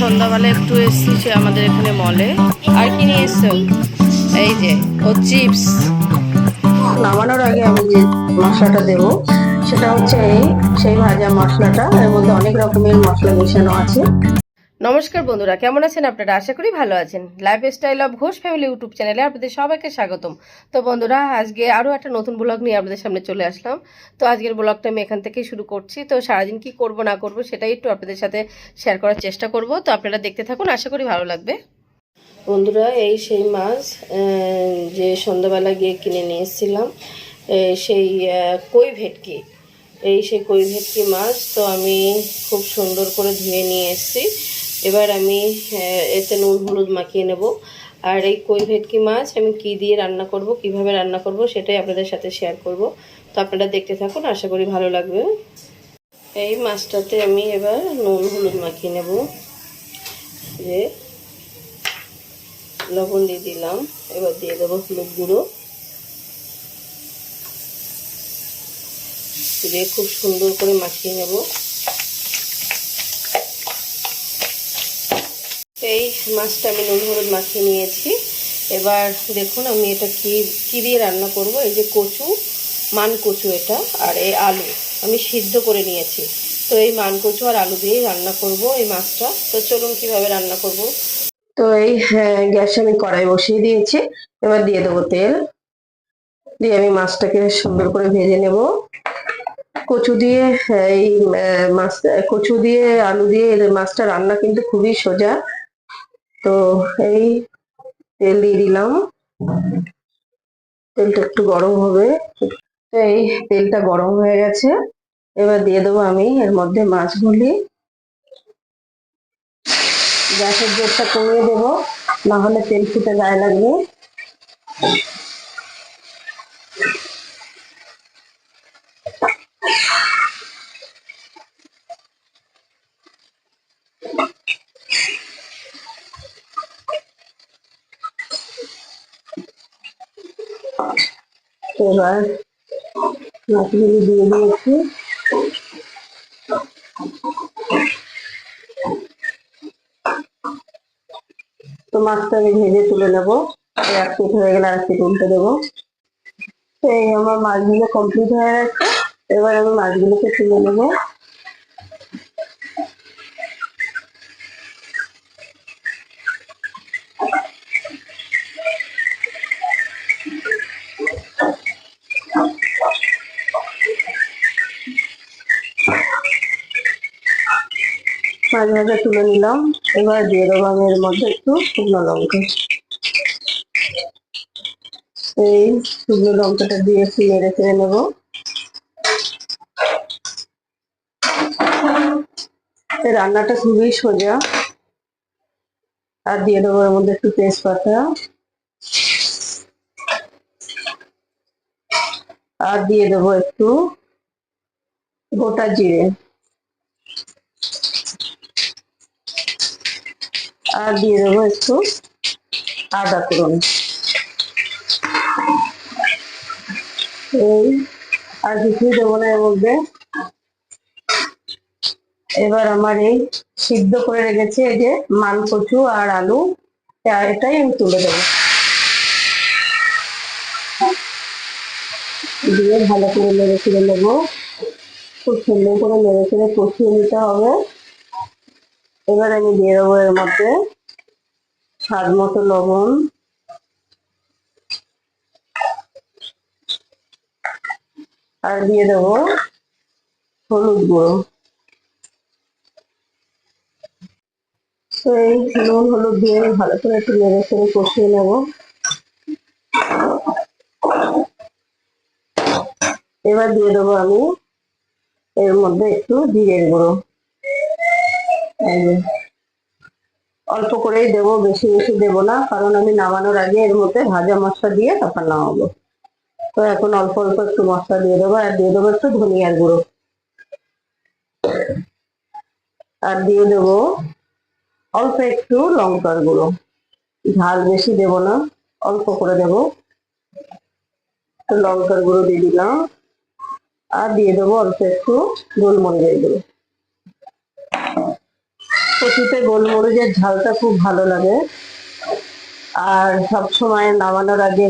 সন্ধ্যাবেলা একটু এসেছি আমাদের এখানে মলে আর কি নিয়ে এসছো? এই যে ও চিপস নামানোর আগে আমি যে মশলাটা দেব, সেটা হচ্ছে এই, সেই ভাজা মশলাটা। এর মধ্যে অনেক রকমের মশলা মেশানো আছে। নমস্কার বন্ধুরা, কেমন আছেন আপনারা? আশা করি ভালো আছেন। Lifestyle of Ghosh family YouTube চ্যানেলে আপনাদের সবাইকে স্বাগতম। তো বন্ধুরা, আজকে আরও একটা নতুন ব্লগ নিয়ে আপনাদের সামনে চলে আসলাম। তো আজকের ব্লগটা আমি এখান থেকেই শুরু করছি। তো সারাদিন কি করব, না করব, সেটাই একটু আপনাদের সাথে শেয়ার করার চেষ্টা করব। তো আপনারা দেখতে থাকুন, আশা করি ভালো লাগবে। বন্ধুরা, এই সেই মাছ যে সন্ধ্যাবেলা গিয়ে কিনে নিয়ে এসেছিলাম সেই কই ভেটকি। এই সেই কই ভেটকি মাছ তো আমি খুব সুন্দর করে ধুয়ে নিয়ে এসেছি। এবার আমি এতে নুন, হলুদ মাখিয়ে নেব। আর এই কই ভেটকি মাছ আমি কি দিয়ে রান্না করব, কীভাবে রান্না করব সেটাই আপনাদের সাথে শেয়ার করব। তো আপনারা দেখতে থাকুন, আশা করি ভালো লাগবে। এই মাছটাতে আমি এবার নুন, হলুদ মাখিয়ে নেব। যে লবণ দিয়ে দিলাম, এবার দিয়ে দেবো হলুদ গুঁড়ো। দিয়ে খুব সুন্দর করে মাখিয়ে নেব। এই মাছটা আমি নুন হলুদ মাখিয়ে নিয়েছি। এবার দেখুন আমি এটা কি কি দিয়ে রান্না করব? এই যে কচু মান কচু এটা আর এই আলু আমি সিদ্ধ করে নিয়েছি। তো এই মান কচু আর আলু দিয়েই রান্না করব এই মাছটা। তো চলুন কীভাবে রান্না করব? তো এই হ্যাঁ, গ্যাসে আমি কড়াই বসিয়ে দিয়েছি। এবার দিয়ে দেবো তেল। দিয়ে আমি মাছটাকে সুন্দর করে ভেজে নেব। কচু দিয়ে এই মাছ কচু দিয়ে আলু দিয়ে এর মাছটা রান্না কিন্তু খুবই সোজা। তো এই তেল দিয়ে দিলাম। তেলটা একটু গরম হবে। তো এই তেলটা গরম হয়ে গেছে। এবার দিয়ে দেবো আমি এর মধ্যে মাছগুলি। গ্যাসের জোরটা কমিয়ে দেবো, না হলে তেল ফুটে গায়ে লাগবে। এবার মাছগুলি দিয়ে দিয়েছি। তো মাছটা আমি ভেজে তুলে নেব। এক পিঠ হয়ে গেলে আর উল্টে দেবো। তো এই আমার মাছগুলো কমপ্লিট হয়ে গেছে। এবার আমি মাছগুলোকে তুলে নেব। ভাজা তুলে নিলাম। এবার আমি এর মধ্যে একটু শুকনো লঙ্কা। এই শুকনো লঙ্কাটা দিয়ে একটু নেড়ে চেড়ে নেব। এই রান্নাটা খুবই সোজা। আর দিয়ে দেবো এর মধ্যে একটু তেজপাতা। আর দিয়ে দেবো একটু গোটা জিরে। আর দিয়ে দেবো একটু আদা করুন এই, আর কিছুই দেবো না এর মধ্যে। এবার আমার এই সিদ্ধ করে রেখেছে এই যে মান কচু আর আলু। এটাই আমি তুলে দেবো। দিয়ে ভালো করে নেড়ে চেড়ে নেব। খুব সুন্দর করে নেড়ে চেড়ে কষিয়ে নিতে হবে। এবার আমি দিয়ে দেবো এর মধ্যে স্বাদ মতো লবণ। আর দিয়ে দেবো হলুদ গুঁড়ো। তো এই নুন, হলুদ দিয়ে আমি ভালো করে একটু নেড়ে চেড়ে কষিয়ে নেব। এবার দিয়ে দেবো আমি এর মধ্যে একটু জিরের গুঁড়ো। অল্প করেই দেবো, বেশি বেশি দেবো না, কারণ আমি নামানোর আগে এর মধ্যে ভাজা মশলা দিয়ে তারপর নামাবো। তো এখন অল্প অল্প একটু মশলা দিয়ে দেবো, আর দিয়ে দেবো একটু ধনিয়ার গুঁড়ো। আর দিয়ে দেবো অল্প একটু লঙ্কার গুঁড়ো। ঝাল বেশি দেবো না, অল্প করে দেবো। লঙ্কার গুঁড়ো দিয়ে দিলাম। আর দিয়ে দেবো অল্প একটু গোলমরিচের গুঁড়ো। কচুতে গোলমরিচের ঝালটা খুব ভালো লাগে। আর সব সময় নামানোর আগে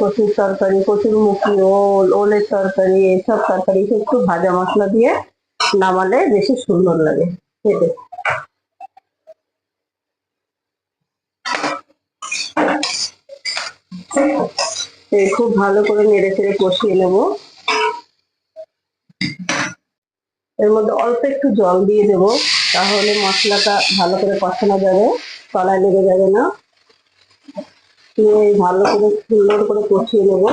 কচুর তরকারি, কচুর মুখি, ওল, ওলের তরকারি, এসব তরকারি একটু ভাজা মশলা দিয়ে নামালে বেশি সুন্দর লাগে খেতে। খুব ভালো করে নেড়ে চেড়ে কষিয়ে নেব। এর মধ্যে অল্প একটু জল দিয়ে দেবো। তাহলে মশলাটা ভালো করে কষানো যাবে, তলায় লেগে যাবে না। ভালো করে সুন্দর করে কষিয়ে নেব।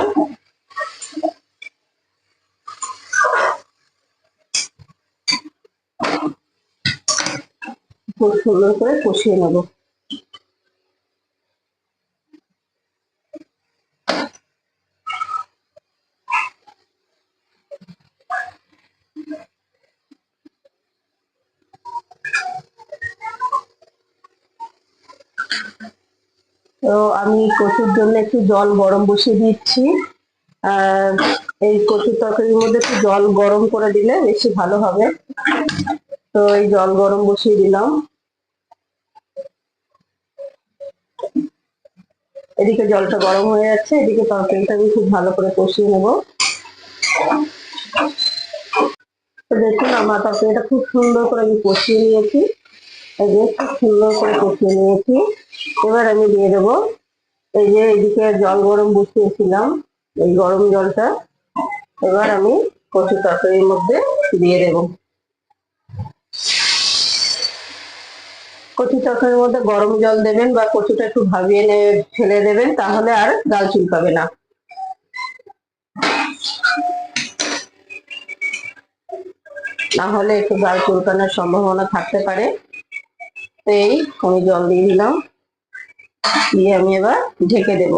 খুব সুন্দর করে কষিয়ে নেব। তো আমি কচুর জন্য একটু জল গরম বসিয়ে দিচ্ছি। এই কচুর তরকারির মধ্যে একটু জল গরম করে দিলে বেশি ভালো হবে। তো এই জল গরম বসিয়ে দিলাম। এদিকে জলটা গরম হয়ে যাচ্ছে, এদিকে তরকারিটা আমি খুব ভালো করে কষিয়ে নেব। দেখুন, আমার তরকারিটা খুব সুন্দর করে আমি কষিয়ে নিয়েছি। এই যে খুব সুন্দর করে কষিয়ে নিয়েছি। এবার আমি দিয়ে দেবো এই যে এদিকে জল গরম বসিয়েছিলাম, এই গরম জলটা। এবার আমি কচু তরকারির মধ্যে দিয়ে দেব। কচু তরকারির মধ্যে গরম জল দেবেন বা কচুটা একটু ভাবিয়ে ফেলে দেবেন, তাহলে আর গাল চুলকাবে না। না হলে একটু গাল চুলকানোর সম্ভাবনা থাকতে পারে। এই আমি জল দিয়ে দিলাম। দিয়ে আমি এবার ঢেকে দেব।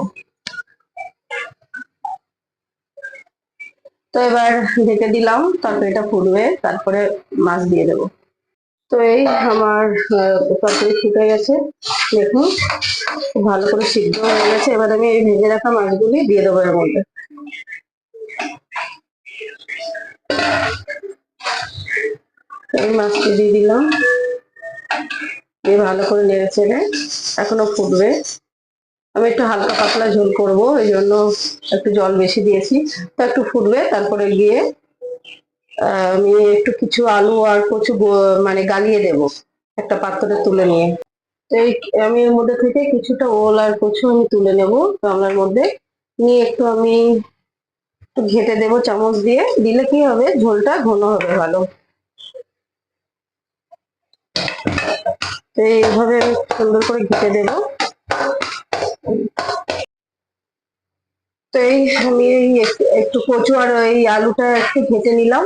তো এবার ঢেকে দিলাম, তারপরে এটা ফুটবে, তারপরে মাছ দিয়ে দেব। তো এই আমার তরকারি ফুটে গেছে, দেখুন। ভালো করে সিদ্ধ হয়ে গেছে, এবার আমি এই ভেজে রাখা মাছগুলি দিয়ে দেবো এর মধ্যে। এই মাছটি দিয়ে দিলাম। দিয়ে ভালো করে নেড়ে চেড়ে এখনও ফুটবে। আমি একটু হালকা পাতলা ঝোল করব, এই জন্য একটু জল বেশি দিয়েছি। তো একটু ফুটবে, তারপরে গিয়ে আমি একটু কিছু আলু আর কচু মানে গালিয়ে দেব একটা পাত্রে তুলে নিয়ে। তো এই আমি এর মধ্যে থেকে কিছুটা ওল আর কচু আমি তুলে নেব গামলার মধ্যে। নিয়ে একটু আমি ঘেটে দেবো চামচ দিয়ে, দিলে কি হবে? ঝোলটা ঘন হবে ভালো। তো এইভাবে আমি সুন্দর করে ঘেটে দেবো। তো এই আমি এই একটু- কচু আর এই আলুটা একটু ঘেটে নিলাম।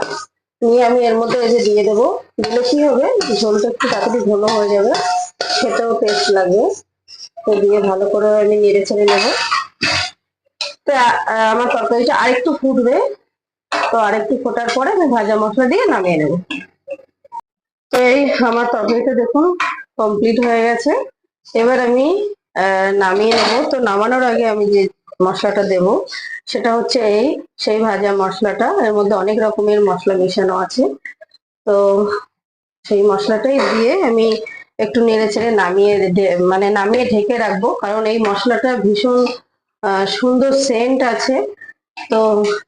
নিয়ে আমি এর মধ্যে যে দিয়ে দেবো। দিলে কি হবে? ঝোলটা একটু তাড়াতাড়ি ঘন হয়ে যাবে। খেতেও টেস্ট লাগবে। তো দিয়ে ভালো করে আমি নেড়ে ছেড়ে নেব। তো আমার তরকারিটা আরেকটু ফুটবে। তো আরেকটু ফোটার পরে আমি ভাজা মশলা দিয়ে নামিয়ে নেব। তো এই আমার তরকারিটা দেখুন। কমপ্লিট হয়ে গেছে। এবার আমি নামিয়ে নেব। তো নামানোর আগে আমি যে মশলাটা দেব, সেটা হচ্ছে এই, সেই ভাজা মশলাটা। এর মধ্যে অনেক রকমের মশলা মেশানো আছে। তো সেই মশলাটাই দিয়ে আমি একটু নেড়ে চেড়ে নামিয়ে মানে নামিয়ে ঢেকে রাখব। কারণ এই মশলাটা ভীষণ সুন্দর সেন্ট আছে। তো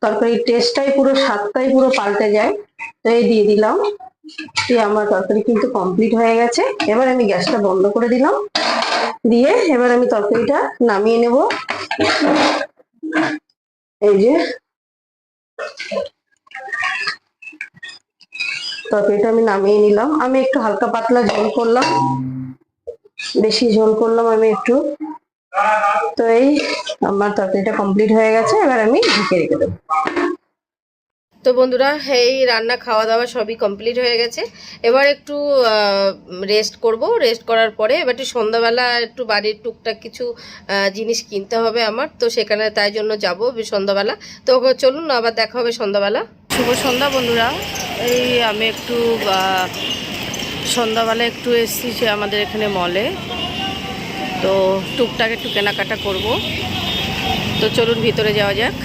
তরকারির টেস্টটাই পুরো, স্বাদটাই পুরো পাল্টে যায়। তো এই দিয়ে দিলাম। আমার তরকারি কিন্তু কমপ্লিট হয়ে গেছে। এবার আমি গ্যাসটা বন্ধ করে দিলাম। দিয়ে এবার আমি তরকারিটা নামিয়ে নেব। এই যে তরকারিটা আমি নামিয়ে নিলাম। আমি একটু হালকা পাতলা ঝোল করলাম। বেশি ঝোল করলাম আমি একটু। তো এই আমার তরকারিটা কমপ্লিট হয়ে গেছে। এবার আমি ঢেকে রেখে দেবো। তো বন্ধুরা, এই রান্না খাওয়া দাওয়া সবই কমপ্লিট হয়ে গেছে। এবার একটু রেস্ট করব। রেস্ট করার পরে এবার একটু সন্ধ্যাবেলা একটু বাড়ির টুকটাক কিছু জিনিস কিনতে হবে আমার। তো সেখানে তাই জন্য যাব সন্ধ্যাবেলা। তো চলুন আবার দেখা হবে সন্ধ্যাবেলা। শুভ সন্ধ্যা বন্ধুরা। এই আমি একটু সন্ধ্যাবেলা একটু এসেছি আমাদের এখানে মলে তো টুকটাক একটু কেনাকাটা করব। তো চলুন ভিতরে যাওয়া যাক।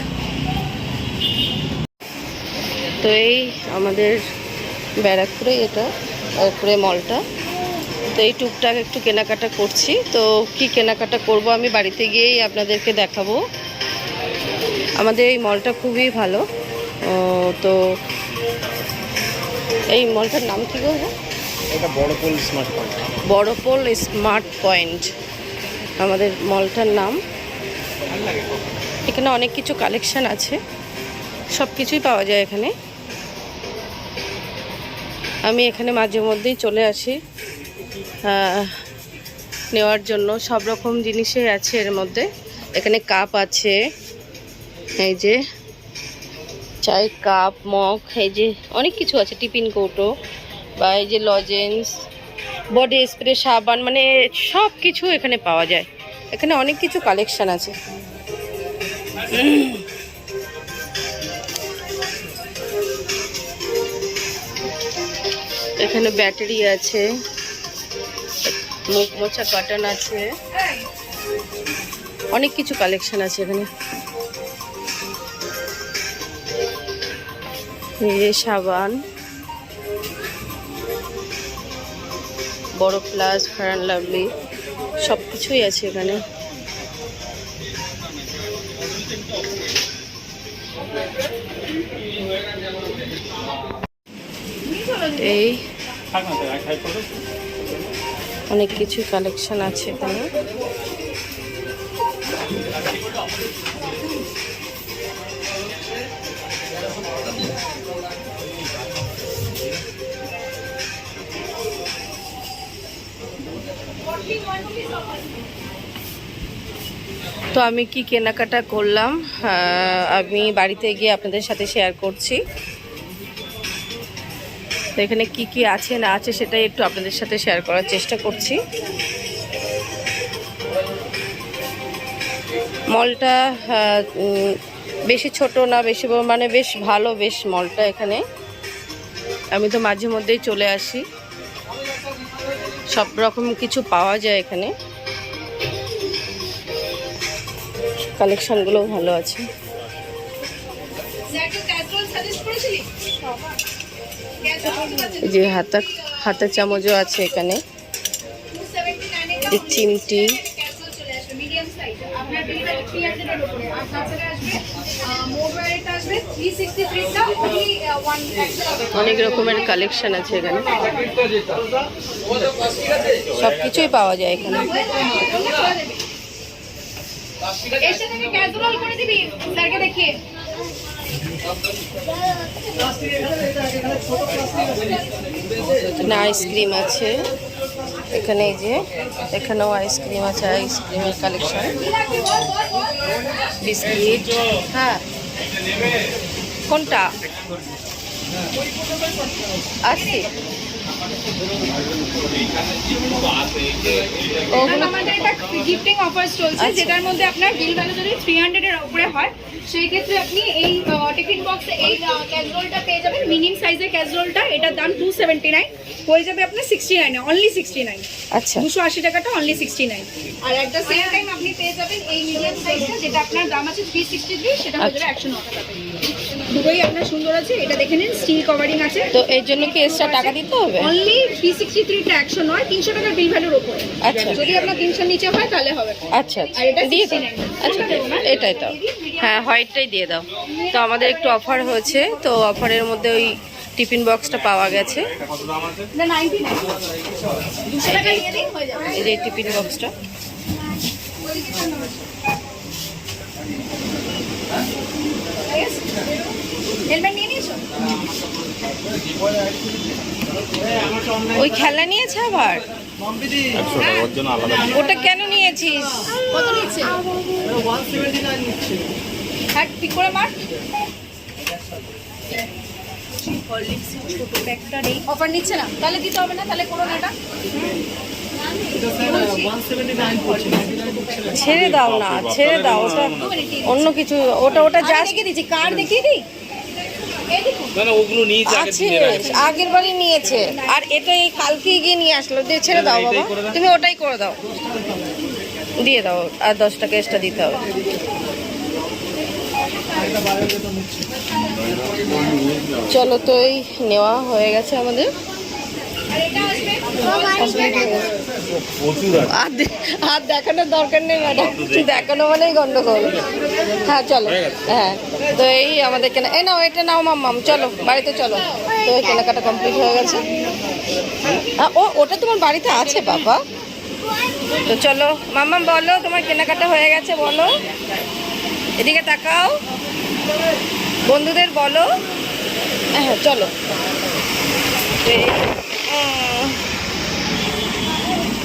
তো এই আমাদের ব্যারাকপুরে এটা ব্যারাকপুরে মলটা। তো এই টুকটাক একটু কেনাকাটা করছি। তো কি কেনাকাটা করব আমি বাড়িতে গিয়েই আপনাদেরকে দেখাবো। আমাদের এই মলটা খুবই ভালো। তো এই মলটার নাম কি বলব? এটা বড় পোল স্মার্ট পয়েন্ট। বড়পোল স্মার্ট পয়েন্ট। আমাদের মলটার নাম। এখানে অনেক কিছু কালেকশন আছে। সব কিছুই পাওয়া যায় এখানে। আমি এখানে মাঝে মধ্যেই চলে আসি নেওয়ার জন্য। সব রকম জিনিসই আছে এর মধ্যে। এখানে কাপ আছে, এই যে চাই কাপ, মগ, এই যে অনেক কিছু আছে, টিফিন কৌটো বা এই যে লজেন্স, বডি স্প্রে, সাবান মানে সব কিছু এখানে পাওয়া যায়। এখানে অনেক কিছু কালেকশান আছে। এখানে ব্যাটারি আছে, মুখ মোছা কাটন আছে। অনেক কিছু কালেকশন আছে এখানে। সাবান, বড় প্লাস ফ্যান লাভলি সব কিছুই আছে এখানে। এই অনেক কিছু কালেকশন আছে এখানে। তো আমি কি কেনাকাটা করলাম? আমি বাড়িতে গিয়ে আপনাদের সাথে শেয়ার করছি। তো এখানে কি কি আছে না আছে সেটাই একটু আপনাদের সাথে শেয়ার করার চেষ্টা করছি। মলটা আহ, বেশি ছোট না বেশি বড়, মানে বেশ ভালো বেশ মলটা এখানে। আমি তো মাঝে মধ্যেই চলে আসি। সব রকম কিছু পাওয়া যায় এখানে। কালেকশনগুলোও ভালো আছে। যে হাতা হাতা চামচও আছে এখানে। চিমটি। অনেক রকমের কালেকশন আছে এখানে। সব কিছুই পাওয়া যায় এখানে। এসে থেকে ক্যাজুয়াল করে দিবি, স্যারকে দেখিয়ে। এখানে আইসক্রিম আছে। এখানে এই যে, এখানেও আইসক্রিম আছে, আইসক্রিমের কালেকশন। বিস্কিট হ্যাঁ। কোনটা? আছে আমাদের একটা গিফটিং অফার চলছে আচ্ছা। যেটার মধ্যে আপনার বিল ভ্যালু যদি থ্রি হান্ড্রেড এর উপরে হয় সেই ক্ষেত্রে আপনি এই টিফিন বক্সে এই ক্যাজরোলটা পেয়ে যাবেন। মিনিম সাইজের ক্যাজরোলটা এটার দাম টু সেভেন্টি নাইন হয়ে যাবে আপনার সিক্সটি নাইনে অনলি সিক্সটি নাইন আচ্ছা। দুশো আশি টাকাটা অনলি সিক্সটি নাইন আর একটা সেম টাইম আপনি পেয়ে যাবেন এই মিডিয়াম সাইজটা যেটা আপনার দাম আছে থ্রি সিক্সটি থ্রি সেটা হয়ে যাবে একশো ন টাকা। দুটোই আপনার সুন্দর আছে এটা দেখে নিন স্টিল কভারিং আছে। তো এর জন্য কি এক্সট্রা টাকা দিতে হবে? অনলি থ্রি সিক্সটি থ্রিটা একশো নয় তিনশো টাকার বিল ভ্যালুর ওপরে আচ্ছা। যদি আপনার তিনশোর নিচে হয় তাহলে হবে আচ্ছা আর এটা আচ্ছা দিয়ে 69 আচ্ছা? এটাই দাও হ্যাঁ হোয়াইটটাই দিয়ে দাও। তো আমাদের একটু অফার হয়েছে তো অফারের মধ্যে ওই টিফিন বক্সটা পাওয়া গেছে। টাকা দিন এই যে টিফিন বক্সটা হেলমেট নিয়ে নিয়েছো? ওই খেলনা নিয়েছে আবার? ওটা কেন নিয়েছিস? কত নিচ্ছে? হ্যাঁ ঠিক করে মার। ছোট ব্যাগটা নেই অফার নিচ্ছে না। তাহলে দিতে হবে না তাহলে করো না এটা ছেড়ে দাও না ছেড়ে দাও ওটা অন্য কিছু ওটা ওটা দেখিয়ে দিচ্ছি কার্ড দেখিয়ে দিই? না না ওগুলো নিয়েছে আছে আগের বারই নিয়েছে। আর এটা এই কালকে গিয়ে নিয়ে আসলো। দিয়ে ছেড়ে দাও বাবা। তুমি ওটাই করে দাও। দিয়ে দাও আর দশ টাকা এক্সট্রা দিতে হবে। চলো তো এই নেওয়া হয়ে গেছে আমাদের। আর দেখানোর দরকার নেই ম্যাডাম দেখানো মানেই গন্ডগোল। হ্যাঁ চলো। হ্যাঁ তো এই আমাদের কেনা এই নাও এটা নাও মাম্মাম চলো বাড়িতে চলো। তো এই কেনাকাটা কমপ্লিট হয়ে গেছে। ও ওটা তোমার বাড়িতে আছে বাবা? তো চলো মাম্মাম বলো তোমার কেনাকাটা হয়ে গেছে বলো। এদিকে তাকাও। বন্ধুদের বলো। হ্যাঁ চলো। এই, উম,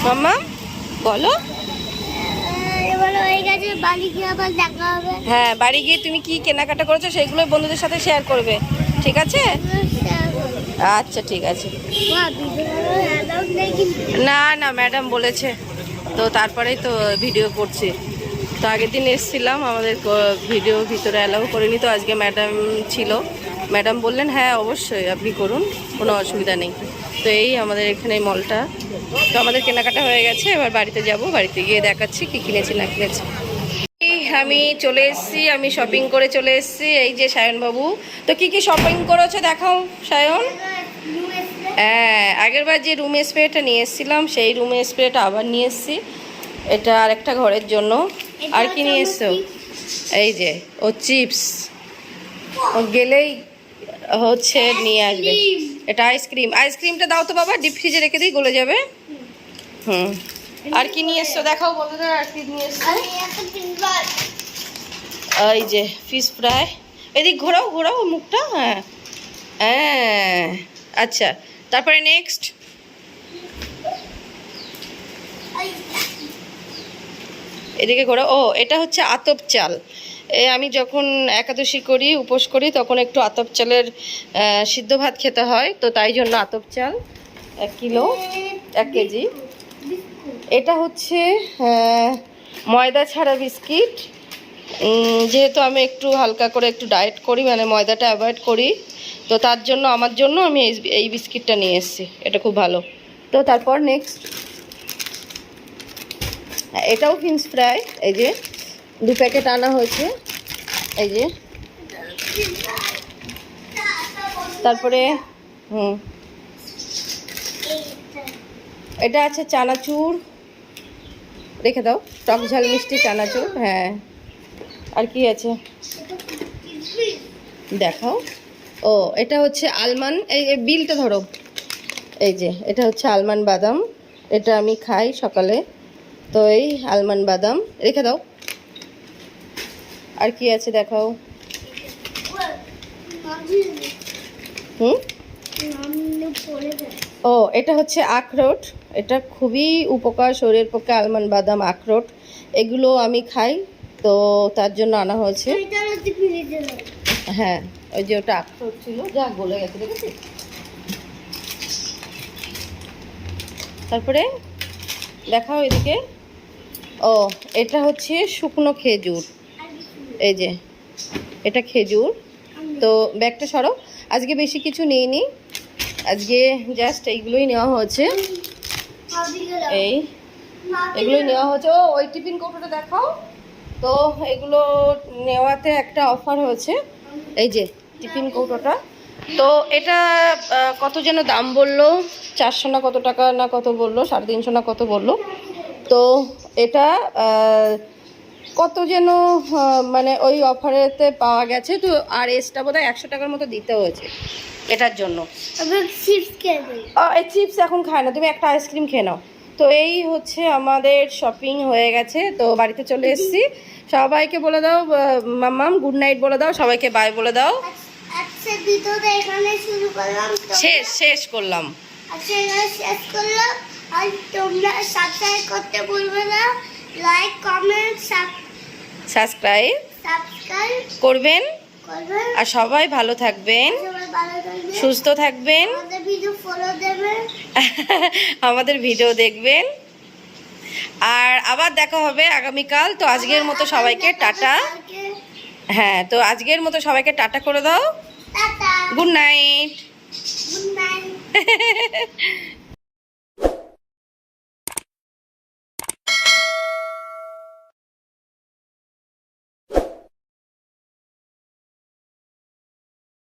মাম্মা বলো। হয়ে বাড়ি গিয়ে হ্যাঁ তুমি কি কেনাকাটা করেছ সেগুলো বন্ধুদের সাথে শেয়ার করবে ঠিক আছে? আচ্ছা ঠিক আছে। না না ম্যাডাম বলেছে। তো তারপরেই তো ভিডিও করছি। তো আগের দিন এসেছিলাম আমাদের ভিডিও ভিতরে অ্যালাউ করিনি তো আজকে ম্যাডাম ছিল। ম্যাডাম বললেন হ্যাঁ অবশ্যই, আপনি করুন, কোনো অসুবিধা নেই। তো এই আমাদের এখানে মলটা। তো আমাদের কেনাকাটা হয়ে গেছে, এবার বাড়িতে যাব, বাড়িতে গিয়ে দেখাচ্ছি কি কিনেছি, না কিনেছি। এই আমি চলে এসেছি, আমি শপিং করে চলে এসেছি, এই যে সায়নবাবু। তো কি কি শপিং করেছ দেখাও, সায়ন? হ্যাঁ আগেরবার যে রুম স্প্রেটা নিয়ে এসেছিলাম, সেই রুম স্প্রেটা আবার নিয়ে এসেছি। এটা আরেকটা ঘরের জন্য। আর কি নিয়ে এসছো? এই যে, ও চিপস ও গেলেই হচ্ছে নিয়ে আসবে। এটা আইসক্রিম আইসক্রিমটা দাও তো বাবা ডিপ ফ্রিজে রেখে দিই গলে যাবে। হুম। আর কি নিয়ে এসছো? দেখাও বন্ধুদের আর কি নিয়ে এসছো? এই যে ফিশ ফ্রাই এদিক ঘোরাও ঘোরাও মুখটা হ্যাঁ। হ্যাঁ আচ্ছা। তারপরে নেক্সট এদিকে ঘোরা ও এটা হচ্ছে আতপ চাল। আমি যখন একাদশী করি, উপোস করি, তখন একটু আতপ চালের সিদ্ধ ভাত খেতে হয়। তো তাই জন্য আতপ চাল, এক কিলো, এক কেজি। এটা হচ্ছে ময়দা ছাড়া বিস্কিট। যেহেতু আমি একটু হালকা করে একটু ডায়েট করি মানে ময়দাটা অ্যাভয়েড করি, তো তার জন্য, আমার জন্য আমি এই- বিস্কিটটা নিয়ে এসেছি। এটা খুব ভালো। তো তারপর নেক্সট এটাও ফিন্স ফ্রাই, এই যে। দু প্যাকেট আনা হয়েছে। এই যে। তারপরে, হুম। এটা আছে চানাচুর। রেখে দাও। টক ঝাল মিষ্টি চানাচুর হ্যাঁ। আর কি আছে? দেখাও। ও, এটা হচ্ছে আলমান এই বিলটা ধরো। এই যে, এটা হচ্ছে আলমান বাদাম। এটা আমি খাই সকালে। তো এই আলমান বাদাম। রেখে দাও। আর কি আছে দেখাও। হুম? ও, এটা হচ্ছে আখরোট। এটা খুবই উপকার শরীরের পক্ষে আলমান বাদাম, আখরোট। এগুলো আমি খাই, তো তার জন্য আনা হয়েছে। হ্যাঁ ওই যে ওটা আখরোট ছিল, যা গলে গেছে, দেখেছিস? তারপরে দেখাও এদিকে। ও, এটা হচ্ছে শুকনো খেজুর। এই যে, এটা খেজুর। তো ব্যাগটা সরো। আজকে বেশি কিছু নিইনি। আজকে জাস্ট এইগুলোই নেওয়া হয়েছে। এই, এগুলোই নেওয়া হয়েছে। ও, ওই টিফিন কৌটোটা দেখাও। তো এগুলো নেওয়াতে একটা অফার হয়েছে। এই যে, টিফিন কৌটোটা। তো এটা কত যেন দাম বলল? চারশো না কত টাকা না কত বলল? সাড়ে তিনশো না কত বলল? তো এটা কত যেন মানে ওই অফারেতে পাওয়া গেছে তো আর এসটা বোধহয় একশো টাকার মতো দিতে হয়েছে এটার জন্য। চিপস ও, এই চিপস এখন খায় না তুমি একটা আইসক্রিম খেয়ে নাও। তো এই হচ্ছে আমাদের শপিং হয়ে গেছে তো বাড়িতে চলে এসেছি। সবাইকে বলে দাও মাম্মাম গুড নাইট বলে দাও সবাইকে বাই বলে দাও। আচ্ছা শেষ শেষ করলাম। আচ্ছা শেষ করলাম। আর তোমরা সাবস্ক্রাইব করতে ভুলবে না। লাইক কমেন্ট সাবস্ক্রাইব সাবস্ক্রাইব করবেন। আর সবাই ভালো থাকবেন। সুস্থ থাকবেন। আমাদের ভিডিও দেখবেন। আর আবার দেখা হবে আগামীকাল। তো আজকের মতো সবাইকে টাটা। হ্যাঁ তো আজকের মতো সবাইকে টাটা করে দাও। Good night good night